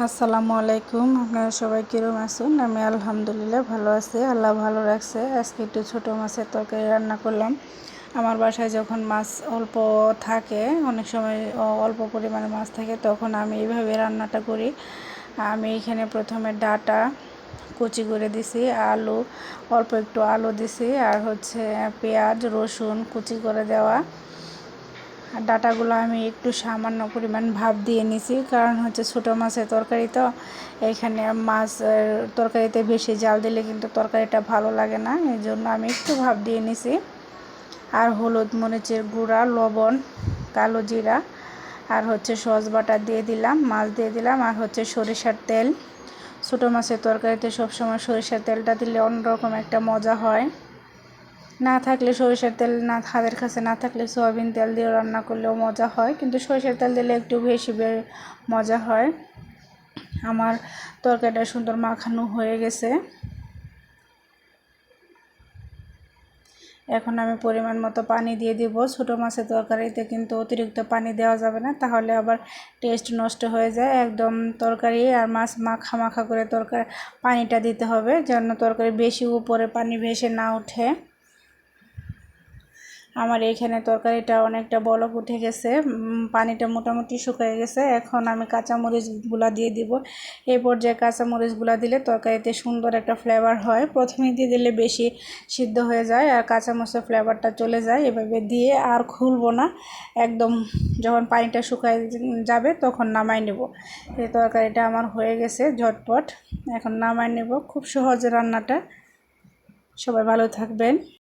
আসসালামু আলাইকুম। আপনারা সবাই কীরকম আছেন? আমি আলহামদুলিল্লাহ ভালো আছি। আল্লাহ ভালো রাখছে। আজকে একটু ছোটো মাছের তরকারি রান্না করলাম। আমার বাসায় যখন মাছ অল্প থাকে, অনেক সময় অল্প পরিমাণে মাছ থাকে, তখন আমি এইভাবে রান্নাটা করি। আমি এখানে প্রথমে ডাটা কুচি করে দিছি, আলু, অল্প একটু আলু দিছি, আর হচ্ছে পেঁয়াজ, রসুন কুচি করে দেওয়া। আর ডাটাগুলো আমি একটু সামান্য পরিমাণ ভাব দিয়ে নিছি। কারণ হচ্ছে ছোটো মাছের তরকারি তো এখানে মাছ তরকারিতে বেশি জাল দিলে কিন্তু তরকারিটা ভালো লাগে না। এই জন্য আমি একটু ভাব দিয়ে নিছি। আর হলুদ মরিচের গুঁড়া, লবণ, কালো জিরা, আর হচ্ছে সস বাটা দিয়ে দিলাম, মাছ দিয়ে দিলাম, আর হচ্ছে সরিষার তেল। ছোটো মাছের তরকারিতে সবসময় সরিষার তেলটা দিলে অন্যরকম একটা মজা হয়। না থাকলে সরিষার তেল, না হাতের কাছে না থাকলে সয়াবিন তেল দিয়ে রান্না করলেও মজা হয়। কিন্তু সরিষার তেল দিলে একটু বেশি মজা হয়। আমার তরকারিটা সুন্দর মাখানো হয়ে গেছে। এখন আমি পরিমাণ মতো পানি দিয়ে দিব। ছোটো মাছের তরকারিতে কিন্তু অতিরিক্ত পানি দেওয়া যাবে না, তাহলে আবার টেস্ট নষ্ট হয়ে যায়। একদম তরকারি আর মাছ মাখা মাখা করে তরকারি, পানিটা দিতে হবে, যেন তরকারি বেশি উপরে পানি ভেসে না ওঠে। আমার এইখানে তরকারিটা অনেকটা বলক উঠে গেছে। পানিটা মোটামুটি শুকিয়ে গেছে। এখন আমি কাঁচামরিচগুলো দিয়ে দিব। এই পর্যায়ে কাঁচামরিচগুলো দিলে তরকারিতে সুন্দর একটা ফ্লেভার হয়। প্রথমে দিয়ে দিলে বেশি সিদ্ধ হয়ে যায় আর কাঁচামরিচের ফ্লেভারটা চলে যায়। এভাবে দিয়ে আর খুলবো না। একদম যখন পানিটা শুকায় যাবে তখন নামাই নেব। এই তরকারিটা আমার হয়ে গেছে ঝটপট। এখন নামাই নেব। খুব সহজে রান্নাটা। সবাই ভালো থাকবেন।